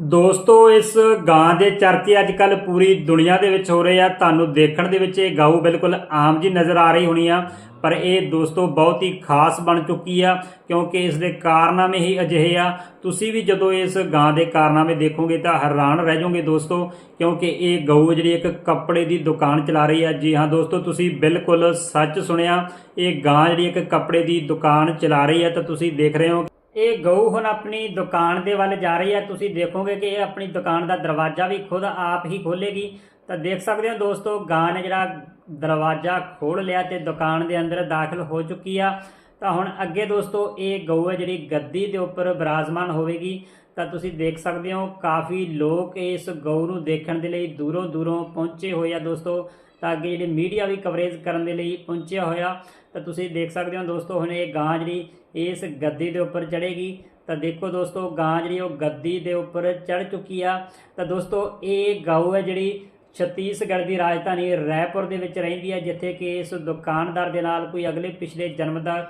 ਦੋਸਤੋ, ਇਸ ਗਾਂ ਦੇ ਚਰਚੇ ਅੱਜ ਕੱਲ ਪੂਰੀ ਦੁਨੀਆ ਦੇ ਵਿੱਚ ਹੋ ਰਹੇ ਆ। ਤੁਹਾਨੂੰ ਦੇਖਣ ਦੇ ਵਿੱਚ ਇਹ ਗਾਊ ਬਿਲਕੁਲ ਆਮ ਜੀ ਨਜ਼ਰ ਆ ਰਹੀ ਹੋਣੀ ਆ, ਪਰ ਇਹ ਦੋਸਤੋ ਬਹੁਤ ਹੀ ਖਾਸ ਬਣ ਚੁੱਕੀ ਆ, ਕਿਉਂਕਿ ਇਸ ਦੇ ਕਾਰਨਾਮੇ ਹੀ ਅਜਿਹੇ ਆ। ਤੁਸੀਂ ਵੀ ਜਦੋਂ ਇਸ ਗਾਂ ਦੇ ਕਾਰਨਾਮੇ ਦੇਖੋਗੇ ਤਾਂ ਹੈਰਾਨ ਰਹਿ ਜਾਓਗੇ ਦੋਸਤੋ, ਕਿਉਂਕਿ ਇਹ ਗਊ ਜਿਹੜੀ ਇੱਕ ਕੱਪੜੇ ਦੀ ਦੁਕਾਨ ਚਲਾ ਰਹੀ ਆ। ਜੀ ਹਾਂ ਦੋਸਤੋ, ਤੁਸੀਂ ਬਿਲਕੁਲ ਸੱਚ ਸੁਣਿਆ, ਇਹ ਗਾਂ ਜਿਹੜੀ ਇੱਕ ਕੱਪੜੇ ਦੀ ਦੁਕਾਨ ਚਲਾ ਰਹੀ ਆ ਤਾਂ ਤੁਸੀਂ ਦੇਖ ਰਹੇ ਹੋ ਇਹ ਗਊ ਹੁਣ ਆਪਣੀ ਦੁਕਾਨ ਦੇ ਵੱਲ ਜਾ ਰਹੀ ਹੈ। ਤੁਸੀਂ ਦੇਖੋਗੇ ਕਿ ਇਹ ਆਪਣੀ ਦੁਕਾਨ ਦਾ ਦਰਵਾਜ਼ਾ ਵੀ ਖੁਦ ਆਪ ਹੀ ਖੋਲੇਗੀ। ਤਾਂ ਦੇਖ ਸਕਦੇ ਹੋ ਦੋਸਤੋ, ਗਾਂ ਨੇ ਜਿਹੜਾ ਦਰਵਾਜ਼ਾ ਖੋਲ ਲਿਆ ਤੇ ਦੁਕਾਨ ਦੇ ਅੰਦਰ ਦਾਖਲ ਹੋ ਚੁੱਕੀ ਆ। ਤਾਂ ਹੁਣ ਅੱਗੇ ਦੋਸਤੋ, ਇਹ ਗਊ ਹੈ ਜਿਹੜੀ ਗੱਦੀ ਦੇ ਉੱਪਰ ਬਿਰਾਜਮਾਨ ਹੋਵੇਗੀ। ਤਾਂ ਤੁਸੀਂ ਦੇਖ ਸਕਦੇ ਹੋ, ਕਾਫੀ ਲੋਕ ਇਸ ਗਊ ਨੂੰ ਦੇਖਣ ਦੇ ਲਈ ਦੂਰੋਂ ਦੂਰੋਂ ਪਹੁੰਚੇ ਹੋਏ ਆ ਦੋਸਤੋ। ਤਾਂ ਅੱਗੇ ਜਿਹੜੇ ਮੀਡੀਆ ਵੀ ਕਵਰੇਜ ਕਰਨ ਦੇ ਲਈ ਪਹੁੰਚਿਆ ਹੋਇਆ, ਤਾਂ ਤੁਸੀਂ ਦੇਖ ਸਕਦੇ ਹੋ ਦੋਸਤੋ, ਹੁਣ ਇਹ ਗਾਂ ਜਿਹੜੀ ਇਸ ਗੱਦੀ ਦੇ ਉੱਪਰ ਚੜੇਗੀ ਤਾਂ ਦੇਖੋ ਦੋਸਤੋ, ਗਾਂ ਜਿਹੜੀ ਉਹ ਗੱਦੀ ਦੇ ਉੱਪਰ ਚੜ ਚੁੱਕੀ ਆ। ਤਾਂ ਦੋਸਤੋ, ਇਹ ਗਊ ਹੈ ਜਿਹੜੀ ਛੱਤੀਸਗੜ੍ਹ ਦੀ ਰਾਜਧਾਨੀ ਰਾਏਪੁਰ ਦੇ ਵਿੱਚ ਰਹਿੰਦੀ ਹੈ ਜਿੱਥੇ ਕਿ ਇਸ ਦੁਕਾਨਦਾਰ ਦੇ ਨਾਲ ਕੋਈ ਅਗਲੇ ਪਿਛਲੇ ਜਨਮ ਦਾ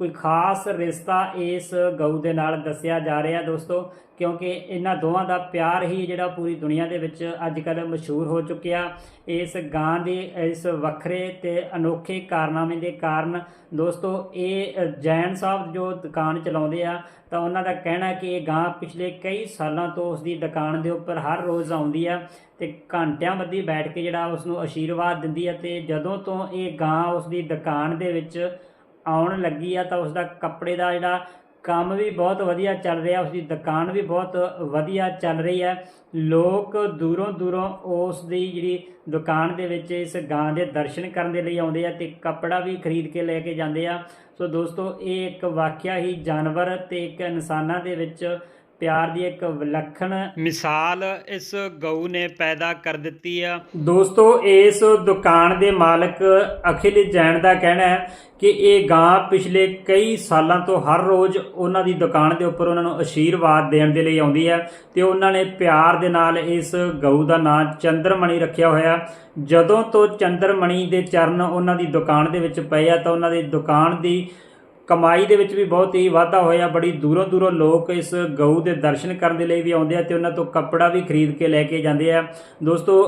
ਕੋਈ ਖਾਸ ਰਿਸ਼ਤਾ ਇਸ ਗਊ ਦੇ ਨਾਲ ਦੱਸਿਆ ਜਾ ਰਿਹਾ ਦੋਸਤੋ, ਕਿਉਂਕਿ ਇਹਨਾਂ ਦੋਵਾਂ ਦਾ ਪਿਆਰ ਹੀ ਜਿਹੜਾ ਪੂਰੀ ਦੁਨੀਆ ਦੇ ਵਿੱਚ ਅੱਜ ਕੱਲ੍ਹ ਮਸ਼ਹੂਰ ਹੋ ਚੁੱਕਿਆ। ਇਸ ਗਾਂ ਦੇ, ਇਸ ਵੱਖਰੇ ਤੇ ਅਨੋਖੇ ਕਾਰਨਾਮੇ ਦੇ ਕਾਰਨ ਦੋਸਤੋ, ਇਹ ਜੈਨ ਸਾਹਿਬ ਜੋ ਦੁਕਾਨ ਚਲਾਉਂਦੇ ਆ, ਤਾਂ ਉਹਨਾਂ ਦਾ ਕਹਿਣਾ ਕਿ ਇਹ ਗਾਂ ਪਿਛਲੇ ਕਈ ਸਾਲਾਂ ਤੋਂ ਉਸ ਦੀ ਦੁਕਾਨ ਦੇ ਉੱਪਰ ਹਰ ਰੋਜ਼ ਆਉਂਦੀ ਆ ਤੇ ਘੰਟਿਆਂ ਬੱਧੀ ਬੈਠ ਕੇ ਜਿਹੜਾ ਉਸ ਨੂੰ ਆਸ਼ੀਰਵਾਦ ਦਿੰਦੀ ਆ ਤੇ ਜਦੋਂ ਤੋਂ ਇਹ ਗਾਂ ਉਸ ਦੀ ਦੁਕਾਨ ਦੇ ਵਿੱਚ ਆਉਣ ਲੱਗੀ ਆ ਤਾਂ ਉਸ ਦਾ ਕੱਪੜੇ ਦਾ ਜਿਹੜਾ ਕੰਮ ਵੀ ਬਹੁਤ ਵਧੀਆ ਚੱਲ ਰਿਹਾ ਉਸ ਦੀ ਦੁਕਾਨ ਵੀ ਬਹੁਤ ਵਧੀਆ ਚੱਲ ਰਹੀ ਹੈ। ਲੋਕ ਦੂਰੋਂ ਦੂਰੋਂ ਉਸ ਦੀ ਜਿਹੜੀ ਦੁਕਾਨ ਦੇ ਵਿੱਚ ਇਸ ਗਾਂ ਦੇ ਦਰਸ਼ਨ ਕਰਨ ਦੇ ਲਈ ਆਉਂਦੇ ਆ ਤੇ ਕੱਪੜਾ ਵੀ ਖਰੀਦ ਕੇ ਲੈ ਕੇ ਜਾਂਦੇ ਆ। ਸੋ ਦੋਸਤੋ, ਇਹ ਇੱਕ ਵਾਕਿਆ ਹੀ ਜਾਨਵਰ ਤੇ ਇੱਕ ਇਨਸਾਨਾਂ ਦੇ ਵਿੱਚ ਪਿਆਰ ਦੀ ਇੱਕ ਵਿਲੱਖਣ ਮਿਸਾਲ ਇਸ ਗਊ ਨੇ ਪੈਦਾ ਕਰ ਦਿੱਤੀ ਆ। ਦੋਸਤੋ ਇਸ ਦੁਕਾਨ ਦੇ ਮਾਲਕ ਅਖਿਲ ਜੈਨ ਦਾ ਕਹਿਣਾ ਹੈ ਕਿ ਇਹ ਗਾਂ ਪਿਛਲੇ ਕਈ ਸਾਲਾਂ ਤੋਂ ਹਰ ਰੋਜ਼ ਉਹਨਾਂ ਦੀ ਦੁਕਾਨ ਦੇ ਉੱਪਰ ਉਹਨਾਂ ਨੂੰ ਆਸ਼ੀਰਵਾਦ ਦੇਣ ਦੇ ਲਈ ਆਉਂਦੀ ਹੈ ਤੇ ਉਹਨਾਂ ਨੇ ਪਿਆਰ ਦੇ ਨਾਲ ਇਸ ਗਊ ਦਾ ਨਾਂ ਚੰਦਰਮਣੀ ਰੱਖਿਆ ਹੋਇਆ। ਜਦੋਂ ਤੋਂ ਚੰਦਰਮਣੀ ਦੇ ਚਰਨ ਉਹਨਾਂ ਦੀ ਦੁਕਾਨ ਦੇ ਵਿੱਚ ਪਏ ਆ ਤਾਂ ਉਹਨਾਂ ਦੀ ਦੁਕਾਨ ਦੀ ਕਮਾਈ ਦੇ ਵਿੱਚ ਵੀ ਬਹੁਤ ਹੀ ਵਾਧਾ ਹੋਇਆ, ਬੜੀ ਦੂਰੋਂ ਦੂਰੋਂ ਲੋਕ ਇਸ ਗਊ ਦੇ ਦਰਸ਼ਨ ਕਰਨ ਦੇ ਲਈ ਵੀ ਆਉਂਦੇ ਆ ਤੇ ਉਹਨਾਂ ਤੋਂ ਕੱਪੜਾ ਵੀ ਖਰੀਦ ਕੇ ਲੈ ਕੇ ਜਾਂਦੇ ਆ। ਦੋਸਤੋ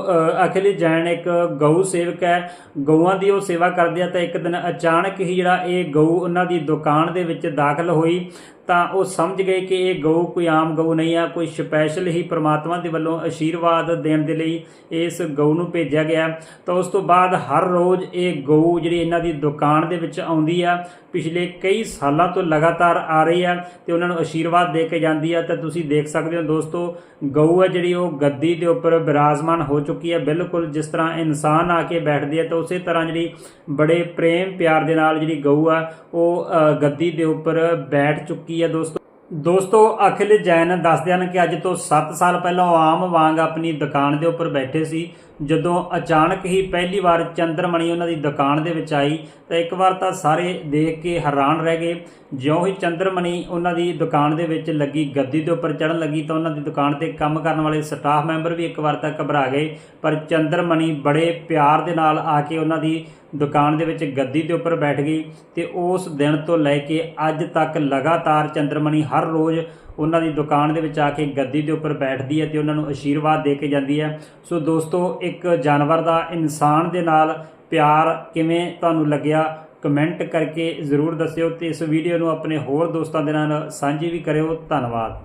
ਅਖਿਲ ਜੈਨ ਇੱਕ ਗਊ ਸੇਵਕ ਹੈ, ਗਊਆਂ ਦੀ ਉਹ ਸੇਵਾ ਕਰਦੇ ਆ ਤਾਂ ਇੱਕ ਦਿਨ ਅਚਾਨਕ ਹੀ ਜਿਹੜਾ ਇਹ ਗਊ ਉਹਨਾਂ ਦੀ ਦੁਕਾਨ ਦੇ ਵਿੱਚ ਦਾਖਲ ਹੋਈ ਤਾਂ ਉਹ ਸਮਝ ਗਏ ਕਿ ਇਹ ਗਊ ਕੋਈ ਆਮ ਗਊ ਨਹੀਂ ਆ, ਕੋਈ ਸਪੈਸ਼ਲ ਹੀ ਪ੍ਰਮਾਤਮਾ ਦੇ ਵੱਲੋਂ ਆਸ਼ੀਰਵਾਦ ਦੇਣ ਦੇ ਲਈ ਇਸ ਗਊ ਨੂੰ ਭੇਜਿਆ ਗਿਆ। ਤਾਂ ਉਸ ਤੋਂ ਬਾਅਦ ਹਰ ਰੋਜ਼ ਇਹ ਗਊ ਜਿਹੜੀ ਇਹਨਾਂ ਦੀ ਦੁਕਾਨ ਦੇ ਵਿੱਚ ਆਉਂਦੀ ਆ, ਪਿਛਲੇ ਕਈ ਸਾਲਾਂ ਤੋਂ ਲਗਾਤਾਰ ਆ ਰਹੀ ਆ ਤੇ ਉਹਨਾਂ ਨੂੰ ਆਸ਼ੀਰਵਾਦ ਦੇ ਕੇ ਜਾਂਦੀ ਆ। ਤਾਂ ਤੁਸੀਂ ਦੇਖ ਸਕਦੇ ਹੋ ਦੋਸਤੋ, ਗਊ ਆ ਜਿਹੜੀ ਉਹ ਗੱਦੀ ਦੇ ਉੱਪਰ ਬਿਰਾਜਮਾਨ ਹੋ ਚੁੱਕੀ ਹੈ ਬਿਲਕੁਲ ਜਿਸ ਤਰ੍ਹਾਂ ਇਨਸਾਨ ਆ ਕੇ ਬੈਠਦੀ ਹੈ ਤਾਂ ਉਸੇ ਤਰ੍ਹਾਂ ਜਿਹੜੀ ਬੜੇ ਪ੍ਰੇਮ ਪਿਆਰ ਦੇ ਨਾਲ ਜਿਹੜੀ ਗਊ ਆ, ਉਹ ਗੱਦੀ ਦੇ ਉੱਪਰ ਬੈਠ ਚੁੱਕੀ ਹੈ ਦੋਸਤੋ? ਦੋਸਤੋ, ਅਖਿਲ ਜੈਨ ਦੱਸਦੇ ਹਨ ਕਿ ਅੱਜ ਤੋਂ 7 ਸਾਲ ਪਹਿਲਾਂ ਉਹ ਆਮ ਵਾਂਗ ਆਪਣੀ ਦੁਕਾਨ ਦੇ ਉੱਪਰ ਬੈਠੇ ਸੀ। ਜਦੋਂ ਅਚਾਨਕ ਹੀ ਪਹਿਲੀ ਵਾਰ ਚੰਦਰਮਣੀ ਉਹਨਾਂ ਦੀ ਦੁਕਾਨ ਦੇ ਵਿੱਚ ਆਈ, ਤਾਂ ਇੱਕ ਵਾਰ ਤਾਂ ਸਾਰੇ ਦੇਖ ਕੇ ਹੈਰਾਨ ਰਹਿ ਗਏ। ਜਿਉਂ ਹੀ ਚੰਦਰਮਣੀ ਉਹਨਾਂ ਦੀ ਦੁਕਾਨ ਦੇ ਵਿੱਚ ਲੱਗੀ, ਗੱਦੀ ਦੇ ਉੱਪਰ ਚੜਨ ਲੱਗੀ, ਤਾਂ ਉਹਨਾਂ ਦੀ ਦੁਕਾਨ ਤੇ ਕੰਮ ਕਰਨ ਵਾਲੇ ਸਟਾਫ ਮੈਂਬਰ ਵੀ ਇੱਕ ਵਾਰ ਤਾਂ ਘਬਰਾ ਗਏ। ਪਰ ਚੰਦਰਮਣੀ ਬੜੇ ਪਿਆਰ ਦੇ ਨਾਲ ਆ ਕੇ ਉਹਨਾਂ ਦੀ ਦੁਕਾਨ ਦੇ ਵਿੱਚ ਗੱਦੀ ਦੇ ਉੱਪਰ ਬੈਠ ਗਈ ਤੇ ਉਸ ਦਿਨ ਤੋਂ ਲੈ ਕੇ ਅੱਜ ਤੱਕ ਲਗਾਤਾਰ ਚੰਦਰਮਣੀ ਹਰ ਰੋਜ਼ ਉਹਨਾਂ ਦੀ ਦੁਕਾਨ ਦੇ ਵਿੱਚ ਆ ਕੇ ਗੱਦੀ ਦੇ ਉੱਪਰ ਬੈਠਦੀ ਹੈ ਤੇ ਉਹਨਾਂ ਨੂੰ ਆਸ਼ੀਰਵਾਦ ਦੇ ਕੇ ਜਾਂਦੀ ਹੈ। ਸੋ ਦੋਸਤੋ, ਇੱਕ ਜਾਨਵਰ ਦਾ ਇਨਸਾਨ ਦੇ ਨਾਲ ਪਿਆਰ ਕਿਵੇਂ ਤੁਹਾਨੂੰ ਲੱਗਿਆ? ਕਮੈਂਟ ਕਰਕੇ ਜ਼ਰੂਰ ਦੱਸਿਓ ਤੇ ਇਸ ਵੀਡੀਓ ਨੂੰ ਆਪਣੇ ਹੋਰ ਦੋਸਤਾਂ ਦੇ ਨਾਲ ਸਾਂਝੀ ਵੀ ਕਰਿਓ। ਧੰਨਵਾਦ।